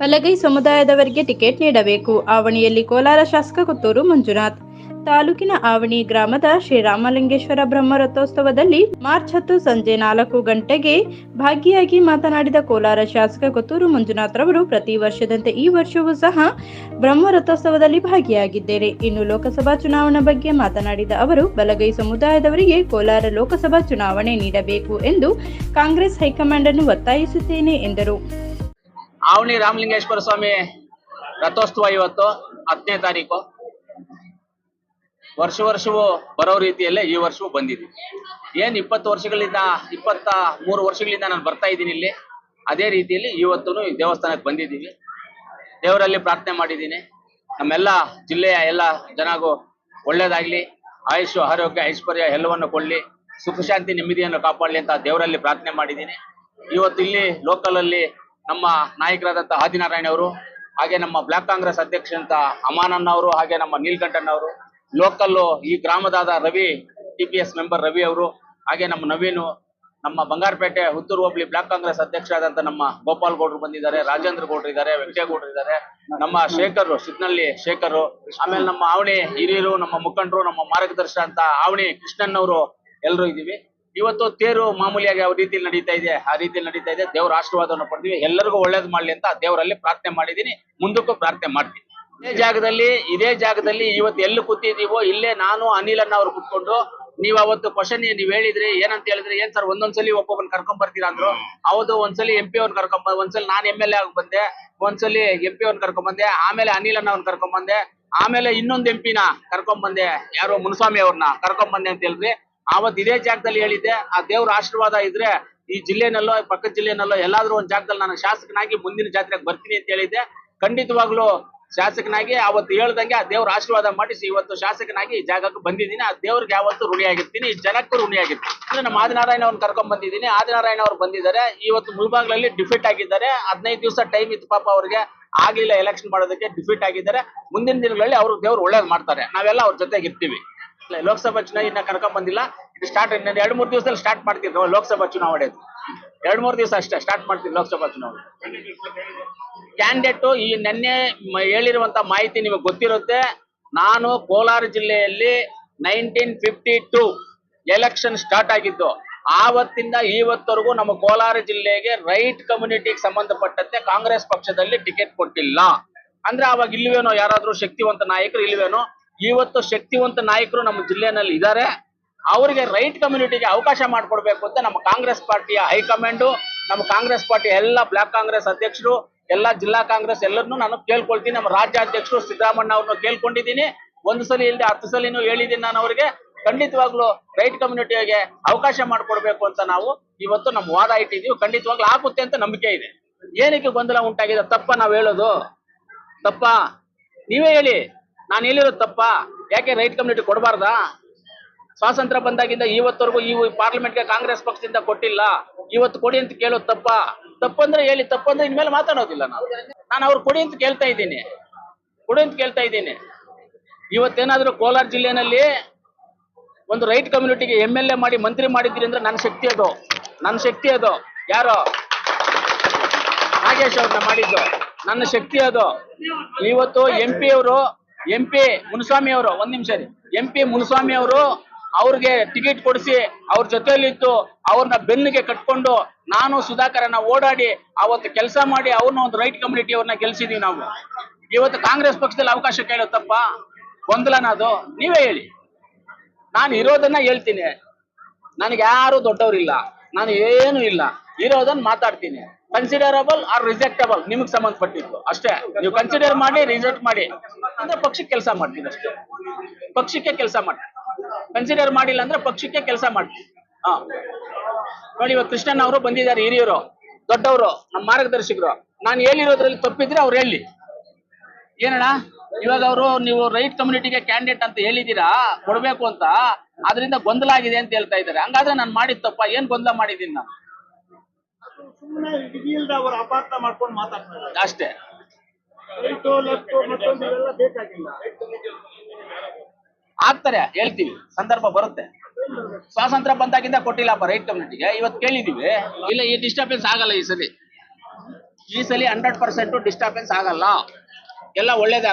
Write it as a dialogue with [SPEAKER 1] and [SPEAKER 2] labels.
[SPEAKER 1] ಬಲಗೈ ಸಮುದಾಯದವರಿಗೆ ಟಿಕೆಟ್ ನೀಡಬೇಕು. ಆವಣಿಯಲ್ಲಿ ಕೋಲಾರ ಶಾಸಕ ಕೊತ್ತೂರು ಮಂಜುನಾಥ್. ತಾಲೂಕಿನ ಆವಣಿ ಗ್ರಾಮದ ಶ್ರೀರಾಮಲಿಂಗೇಶ್ವರ ಬ್ರಹ್ಮ ರಥೋತ್ಸವದಲ್ಲಿ ಮಾರ್ಚ್ ಹತ್ತು ಸಂಜೆ ನಾಲ್ಕು ಗಂಟೆಗೆ ಭಾಗಿಯಾಗಿ ಮಾತನಾಡಿದ ಕೋಲಾರ ಶಾಸಕ ಕೊತ್ತೂರು ಮಂಜುನಾಥ್ ರವರು, ಪ್ರತಿ ವರ್ಷದಂತೆ ಈ ವರ್ಷವೂ ಸಹ ಬ್ರಹ್ಮ ರಥೋತ್ಸವದಲ್ಲಿ ಭಾಗಿಯಾಗಿದ್ದೇನೆ. ಇನ್ನು ಲೋಕಸಭಾ ಚುನಾವಣೆ ಬಗ್ಗೆ ಮಾತನಾಡಿದ ಅವರು, ಬಲಗೈ ಸಮುದಾಯದವರಿಗೆ ಕೋಲಾರ ಲೋಕಸಭಾ ಚುನಾವಣೆ ನೀಡಬೇಕು ಎಂದು ಕಾಂಗ್ರೆಸ್ ಹೈಕಮಾಂಡ್ ಅನ್ನು ಒತ್ತಾಯಿಸುತ್ತೇನೆ ಎಂದರು.
[SPEAKER 2] ಆವಣಿ ರಾಮಲಿಂಗೇಶ್ವರ ಸ್ವಾಮಿ ರಥೋತ್ಸವ ಇವತ್ತು ಹತ್ತನೇ ತಾರೀಕು. ವರ್ಷ ವರ್ಷವೂ ಬರೋ ರೀತಿಯಲ್ಲೇ ಈ ವರ್ಷವೂ ಬಂದಿದೆ. ಏನ್ ಇಪ್ಪತ್ತು ವರ್ಷಗಳಿಂದ ಇಪ್ಪತ್ತ ಮೂರು ವರ್ಷಗಳಿಂದ ನಾನು ಬರ್ತಾ ಇದ್ದೀನಿ ಇಲ್ಲಿ, ಅದೇ ರೀತಿಯಲ್ಲಿ ಇವತ್ತು ದೇವಸ್ಥಾನಕ್ಕೆ ಬಂದಿದ್ದೀವಿ. ದೇವರಲ್ಲಿ ಪ್ರಾರ್ಥನೆ ಮಾಡಿದ್ದೀನಿ. ನಮ್ಮೆಲ್ಲ ಜಿಲ್ಲೆಯ ಎಲ್ಲ ಜನಗೂ ಒಳ್ಳೇದಾಗ್ಲಿ, ಆಯುಷು, ಆರೋಗ್ಯ, ಐಶ್ವರ್ಯ ಎಲ್ಲವನ್ನು ಕೊಡ್ಲಿ ಸುಖ ಶಾಂತಿ ನೆಮ್ಮದಿಯನ್ನು ಕಾಪಾಡಲಿ ಅಂತ ದೇವರಲ್ಲಿ ಪ್ರಾರ್ಥನೆ ಮಾಡಿದ್ದೀನಿ. ಇವತ್ತು ಇಲ್ಲಿ ಲೋಕಲ್ ಅಲ್ಲಿ ನಮ್ಮ ನಾಯಕರಾದಂತಹ ಆದಿನಾರಾಯಣ ಅವರು, ಹಾಗೆ ನಮ್ಮ ಬ್ಲಾಕ್ ಕಾಂಗ್ರೆಸ್ ಅಧ್ಯಕ್ಷರಂತ ಅಮಾನಣ್ಣ ಅವರು, ಹಾಗೆ ನಮ್ಮ ನೀಲ್ಕಂಠಣ್ಣ ಅವರು ಲೋಕಲ್ ಈ ಗ್ರಾಮದಾದ ರವಿ ಟಿಪಿಎಸ್ ಮೆಂಬರ್ ರವಿ ಅವರು, ಹಾಗೆ ನಮ್ಮ ನವೀನು, ನಮ್ಮ ಬಂಗಾರಪೇಟೆ ಹುತ್ತೂರು ಹೋಬಳಿ ಬ್ಲಾಕ್ ಕಾಂಗ್ರೆಸ್ ಅಧ್ಯಕ್ಷ ಆದಂತ ನಮ್ಮ ಗೋಪಾಲ್ ಗೌಡ್ರು ಬಂದಿದ್ದಾರೆ, ರಾಜೇಂದ್ರ ಗೌಡ್ರು ಇದ್ದಾರೆ ವೆಂಕಟೇಗೌಡರು ಇದ್ದಾರೆ, ನಮ್ಮ ಶೇಖರ್, ಸಿದ್ನಳ್ಳಿ ಶೇಖರ್, ಆಮೇಲೆ ನಮ್ಮ ಆವಣಿ ಹಿರಿಯರು, ನಮ್ಮ ಮುಖಂಡರು, ನಮ್ಮ ಮಾರ್ಗದರ್ಶನ ಅಂತ ಆವಣಿ ಕೃಷ್ಣನ್ನವರು ಎಲ್ಲರೂ ಇದ್ದೀವಿ. ಇವತ್ತು ತೇರು ಮಾಮೂಲಿಯಾಗಿ ಯಾವ ರೀತಿ ನಡೀತಾ ಇದೆ, ಆ ರೀತಿಯಲ್ಲಿ ನಡೀತಾ ಇದೆ, ದೇವರ ಆಶೀರ್ವಾದವನ್ನು ಪಡೆದಿವಿ. ಎಲ್ಲರಿಗೂ ಒಳ್ಳೇದು ಮಾಡ್ಲಿ ಅಂತ ದೇವರಲ್ಲಿ ಪ್ರಾರ್ಥನೆ ಮಾಡಿದೀನಿ ಮುಂದಕ್ಕೂ ಪ್ರಾರ್ಥನೆ ಮಾಡ್ತೀನಿ. ಇದೇ ಜಾಗದಲ್ಲಿ ಇದೇ ಜಾಗದಲ್ಲಿ ಇವತ್ತು ಎಲ್ಲಿ ಕೂತಿದೀವೋ ಇಲ್ಲೇ ನಾನು ಅನಿಲ್ ಅನ್ನ ಅವ್ರು ಕುತ್ಕೊಂಡು, ನೀವ್ ಅವತ್ತು ಕ್ವಶನ್ ನೀವ್ ಹೇಳಿದ್ರಿ, ಏನಂತ ಹೇಳಿದ್ರೆ, ಏನ್ ಸರ್ ಒಂದೊಂದ್ಸಲಿ ಒಬ್ಬೊಬ್ಬನ್ ಕರ್ಕೊಂಡ್ ಬರ್ತೀರಾ ಅಂದ್ರು? ಹೌದು, ಒಂದ್ಸಲಿ ಎಂ ಪಿ ಅವ್ನ ಕರ್ಕೊಂಡ್ ಒಂದ್ಸಲಿ ನಾನ್ ಎಂ ಎಲ್ ಎ ಆಗಿ ಬಂದೆ ಒಂದ್ಸಲಿ ಎಂ ಪಿ ಅವ್ರನ್ನ ಕರ್ಕೊಂಡ್ ಬಂದೆ, ಆಮೇಲೆ ಅನಿಲ್ ಅನ್ನ ಅವ್ನ ಕರ್ಕೊಂಡ್ ಬಂದೆ, ಆಮೇಲೆ ಇನ್ನೊಂದ್ ಎಂ ಪಿನ ಕರ್ಕೊಂಡ್ ಬಂದೆ, ಯಾರೋ ಮುನ್ಸ್ವಾಮಿ ಅವ್ರನ್ನ ಕರ್ಕೊಂಡ್ ಬಂದೆ ಅಂತ ಹೇಳಿದ್ರಿ ಅವತ್ ಇದೇ ಜಾಗದಲ್ಲಿ ಹೇಳಿದ್ದೆ ಆ ದೇವ್ರ ಆಶೀರ್ವಾದ ಇದ್ರೆ ಈ ಜಿಲ್ಲೆನಲ್ಲೋ ಪಕ್ಕದ ಜಿಲ್ಲೆನಲ್ಲೋ ಎಲ್ಲಾದ್ರೂ ಒಂದ್ ಜಾಗದಲ್ಲಿ ನಾನು ಶಾಸಕನಾಗಿ ಮುಂದಿನ ಜಾತ್ರೆಗೆ ಬರ್ತೀನಿ ಅಂತ ಹೇಳಿದ್ದೆ. ಖಂಡಿತವಾಗ್ಲೂ ಶಾಸಕನಾಗಿ ಅವತ್ತು ಹೇಳ್ದಂಗೆ ಆ ದೇವ್ರ ಆಶೀರ್ವಾದ ಮಾಡಿಸಿ ಇವತ್ತು ಶಾಸಕನಾಗಿ ಈ ಜಾಗಕ್ಕೆ ಬಂದಿದ್ದೀನಿ. ಆ ದೇವ್ರಿಗೆ ಯಾವತ್ತು ಋಣಿಯಾಗಿರ್ತೀನಿ ಈ ಜನಕ್ಕೂ ಋಣಿಯಾಗಿರ್ತೀನಿ. ಅಂದ್ರೆ ನಮ್ಮ ಆದಿನಾರಾಯಣ ಅವ್ರನ್ನ ಕರ್ಕೊಂಡ್ ಬಂದಿದ್ದೀನಿ. ಆದಿನಾರಾಯಣ ಅವ್ರು ಬಂದಿದ್ದಾರೆ. ಇವತ್ತು ಮುಳ್ಬಾಗ್ಲಲ್ಲಿ ಡಿಫಿಟ್ ಆಗಿದ್ದಾರೆ. ಹದಿನೈದು ದಿವಸ ಟೈಮ್ ಇತ್ತು ಪಾಪ ಅವ್ರಿಗೆ ಆಗ್ಲಿಲ್ಲ ಎಲೆಕ್ಷನ್ ಮಾಡೋದಕ್ಕೆ ಡಿಫಿಟ್ ಆಗಿದ್ದಾರೆ. ಮುಂದಿನ ದಿನಗಳಲ್ಲಿ ಅವ್ರು ದೇವ್ರು ಒಳ್ಳೇದ್ ಮಾಡ್ತಾರೆ. ನಾವೆಲ್ಲ ಅವ್ರ ಜೊತೆಗೆ ಇರ್ತೀವಿ ಇಲ್ಲ, ಲೋಕಸಭಾ ಚುನಾವಣೆ ಇನ್ನ ಕರ್ಕೊಂಡ್ ಬಂದಿಲ್ಲ. ಇದು ಸ್ಟಾರ್ಟ್ ಇನ್ನೊಂದು ಎರಡು ಮೂರು ದಿವಸದಲ್ಲಿ ಸ್ಟಾರ್ಟ್ ಮಾಡ್ತೀವಿ ನಾವು ಲೋಕಸಭಾ ಚುನಾವಣೆ ಎರಡು ಮೂರು ದಿವಸ ಅಷ್ಟೇ ಸ್ಟಾರ್ಟ್ ಮಾಡ್ತೀವಿ ಲೋಕಸಭಾ ಚುನಾವಣೆ. ಕ್ಯಾಂಡಿಡೇಟ್ ಈ ನೆನ್ನೆ ಹೇಳಿರುವಂತ ಮಾಹಿತಿ ನಿಮಗೆ ಗೊತ್ತಿರುತ್ತೆ. ನಾನು ಕೋಲಾರ ಜಿಲ್ಲೆಯಲ್ಲಿ nineteen fifty two election start ಆಗಿದ್ದು, ಆವತ್ತಿಂದ ಇವತ್ತವರೆಗೂ ನಮ್ಮ ಕೋಲಾರ ಜಿಲ್ಲೆಗೆ ರೈಟ್ ಕಮ್ಯುನಿಟಿಗೆ ಸಂಬಂಧಪಟ್ಟಂತೆ ಕಾಂಗ್ರೆಸ್ ಪಕ್ಷದಲ್ಲಿ ಟಿಕೆಟ್ ಕೊಟ್ಟಿಲ್ಲ. ಅಂದ್ರೆ ಅವಾಗ ಇಲ್ವೇನೋ ಯಾರಾದ್ರೂ ಶಕ್ತಿವಂತ ನಾಯಕರು ಇಲ್ವೇನೋ ಇವತ್ತು ಶಕ್ತಿವಂತ ನಾಯಕರು ನಮ್ಮ ಜಿಲ್ಲೆನಲ್ಲಿ ಇದ್ದಾರೆ. ಅವರಿಗೆ ರೈಟ್ ಕಮ್ಯುನಿಟಿಗೆ ಅವಕಾಶ ಮಾಡಿಕೊಡ್ಬೇಕು ಅಂತ ನಮ್ಮ ಕಾಂಗ್ರೆಸ್ ಪಾರ್ಟಿಯ ಹೈಕಮಾಂಡು ನಮ್ಮ ಕಾಂಗ್ರೆಸ್ ಪಾರ್ಟಿ ಎಲ್ಲ ಬ್ಲಾಕ್ ಕಾಂಗ್ರೆಸ್ ಅಧ್ಯಕ್ಷರು, ಎಲ್ಲ ಜಿಲ್ಲಾ ಕಾಂಗ್ರೆಸ್ ಎಲ್ಲರನ್ನೂ ನಾನು ಕೇಳ್ಕೊಳ್ತೀನಿ. ನಮ್ಮ ರಾಜ್ಯಾಧ್ಯಕ್ಷರು ಸಿದ್ದರಾಮಣ್ಣ ಅವ್ರನ್ನ ಕೇಳ್ಕೊಂಡಿದ್ದೀನಿ. ಒಂದು ಸಲ ಇಲ್ಲದೆ ಹತ್ತು ಸಲಿನೂ ಹೇಳಿದ್ದೀನಿ ನಾನು ಅವರಿಗೆ. ಖಂಡಿತವಾಗ್ಲೂ ರೈಟ್ ಕಮ್ಯುನಿಟಿಗೆ ಅವಕಾಶ ಮಾಡಿಕೊಡ್ಬೇಕು ಅಂತ ನಾವು ಇವತ್ತು ನಮ್ಮ ವಾದ ಇಟ್ಟಿದ್ದೀವಿ. ಖಂಡಿತವಾಗ್ಲೂ ಆಗುತ್ತೆ ಅಂತ ನಂಬಿಕೆ ಇದೆ. ಏನಕ್ಕೆ ಗೊಂದಲ ಉಂಟಾಗಿದೆ? ತಪ್ಪ ನಾವು ಹೇಳೋದು? ತಪ್ಪ? ನೀವೇ ಹೇಳಿ. ನಾನು ಹೇಳಿರೋದು ತಪ್ಪ. ಯಾಕೆ ರೈಟ್ ಕಮ್ಯುನಿಟಿ ಕೊಡಬಾರ್ದಾ? ಸ್ವಾತಂತ್ರ್ಯ ಬಂದಾಗಿಂದ ಇವತ್ತವರೆಗೂ ಈ ಪಾರ್ಲಿಮೆಂಟ್ಗೆ ಕಾಂಗ್ರೆಸ್ ಪಕ್ಷದಿಂದ ಕೊಟ್ಟಿಲ್ಲ. ಇವತ್ತು ಕೊಡಿ ಅಂತ ಕೇಳೋದು ತಪ್ಪ. ತಪ್ಪಂದ್ರೆ ಹೇಳಿ, ತಪ್ಪಂದ್ರೆ ಇನ್ಮೇಲೆ ಮಾತಾಡೋದಿಲ್ಲ ನಾವು ನಾನು ಅವ್ರು ಕೊಡಿ ಅಂತ ಕೇಳ್ತಾ ಇದ್ದೀನಿ. ಕೊಡಿ ಅಂತ ಕೇಳ್ತಾ ಇದ್ದೀನಿ. ಇವತ್ತೇನಾದ್ರೂ ಕೋಲಾರ ಜಿಲ್ಲೆನಲ್ಲಿ ಒಂದು ರೈಟ್ ಕಮ್ಯುನಿಟಿಗೆ ಎಂ ಎಲ್ ಎ ಮಾಡಿ ಮಂತ್ರಿ ಮಾಡಿದ್ದೀರಿ ಅಂದ್ರೆ ನನ್ನ ಶಕ್ತಿ ಅದು. ನನ್ನ ಶಕ್ತಿ ಅದು. ಯಾರೋ? ನಾಗೇಶ್ ಅವ್ರನ್ನ ಮಾಡಿದ್ದು. ನನ್ನ ಶಕ್ತಿ ಅದು. ಇವತ್ತು ಎಂ ಪಿ ಅವರು ಎಂ ಪಿ ಮುನಿಸ್ವಾಮಿ ಅವರು, ಒಂದ್ ನಿಮಿಷ ರೀ ಎಂ ಪಿ ಮುನಿಸ್ವಾಮಿ ಅವರು ಅವ್ರಿಗೆ ಟಿಕೆಟ್ ಕೊಡಿಸಿ ಅವ್ರ ಇದ್ದು ಅವ್ರನ್ನ ಬೆನ್ನಿಗೆ ಕಟ್ಕೊಂಡು ನಾನು ಸುಧಾಕರನ್ನ ಓಡಾಡಿ ಅವತ್ತು ಕೆಲಸ ಮಾಡಿ ಅವ್ರನ್ನ ಒಂದು ರೈಟ್ ಕಮ್ಯುನಿಟಿ ಅವ್ರನ್ನ ಗೆಲ್ಸಿದೀವಿ ನಾವು. ಇವತ್ತು ಕಾಂಗ್ರೆಸ್ ಪಕ್ಷದಲ್ಲಿ ಅವಕಾಶ ಕೇಳುತ್ತಪ್ಪ ತಪ್ಪ ಗೊಂದಲನ ಅದು. ನೀವೇ ಹೇಳಿ. ನಾನು ಇರೋದನ್ನ ಹೇಳ್ತೀನಿ. ನನಗೆ ಯಾರು ದೊಡ್ಡವರಿಲ್ಲ. ನಾನು ಏನು ಇಲ್ಲ. ಇರೋದನ್ನ ಮಾತಾಡ್ತೀನಿ. ಕನ್ಸಿಡರಬಲ್ ಆರ್ ರಿಜೆಕ್ಟಬಲ್ ನಿಮಗೆ ಸಂಬಂಧಪಟ್ಟಿದ್ದು. ಅಷ್ಟೇ. ನೀವು ಕನ್ಸಿಡರ್ ಮಾಡಿ ರಿಜೆಕ್ಟ್ ಮಾಡಿ. ಅಂದ್ರೆ ಪಕ್ಷಕ್ಕೆ ಕೆಲಸ ಮಾಡ್ತೀನಿ ಅಷ್ಟೇ. ಪಕ್ಷಕ್ಕೆ ಕೆಲಸ ಮಾಡ್ತೀನಿ ಕನ್ಸಿಡರ್ ಮಾಡಿಲ್ಲ ಅಂದ್ರೆ ಪಕ್ಷಕ್ಕೆ ಕೆಲಸ ಮಾಡ್ತೀನಿ ಹಾ. ನೋಡಿ, ಇವಾಗ ಕೃಷ್ಣನ್ ಅವರು ಬಂದಿದ್ದಾರೆ, ಹಿರಿಯರು, ದೊಡ್ಡವರು, ನಮ್ಮ ಮಾರ್ಗದರ್ಶಕರು. ನಾನು ಹೇಳಿರೋದ್ರಲ್ಲಿ ತಪ್ಪಿದ್ರೆ ಅವ್ರು ಹೇಳಿ. ಏನಣ್ಣ? ಇವಾಗ ಅವರು ನೀವು ರೈಟ್ ಕಮ್ಯುನಿಟಿಗೆ ಕ್ಯಾಂಡಿಡೇಟ್ ಅಂತ ಹೇಳಿದ್ದೀರಾ? ಕೊಡ್ಬೇಕು ಅಂತ. ಅದರಿಂದ ಗೊಂದಲ ಆಗಿದೆ ಅಂತ ಹೇಳ್ತಾ ಇದ್ದಾರೆ. ಹಂಗಾದ್ರೆ ನಾನು ಮಾಡಿದ ತಪ್ಪ? ಏನ್ ಗೊಂದಲ ಮಾಡಿದೀನಿ ನಾನು?
[SPEAKER 3] ಸುಮ್ಮನೆ ಇಲ್ದ ಅವರ ಅಪಾರ್ಥ ಮಾಡ್ಕೊಂಡು ಮಾತಾಡ್ತಾರೆ.
[SPEAKER 2] ಅಷ್ಟೇ.
[SPEAKER 3] ರೈಟು ಲೆಫ್ಟು ಮತ್ತೊಂದು ಇವೆಲ್ಲ ಬೇಕಾಗಿಲ್ಲ.
[SPEAKER 2] ಆಗ್ತಾರೆ ಹೇಳ್ತೀವಿ. ಸಂದರ್ಭ ಬರುತ್ತೆ. ಸ್ವಾತಂತ್ರ್ಯ ಬಂದಾಗಿಂದ ಕೊಟ್ಟಿಲ್ಲಪ್ಪ ರೈಟ್ ಕಮ್ಯುನಿಟಿಗೆ. ಇವತ್ತು ಕೇಳಿದೀವಿ. ಇಲ್ಲ ಈ ಡಿಸ್ಟರ್ಬೆನ್ಸ್ ಆಗಲ್ಲ ಈ ಸಲಿ ಈ ಸಲ ಹಂಡ್ರೆಡ್ ಪರ್ಸೆಂಟ್ ಡಿಸ್ಟರ್ಬೆನ್ಸ್ ಆಗಲ್ಲ. ಎಲ್ಲ ಒಳ್ಳೇದೇ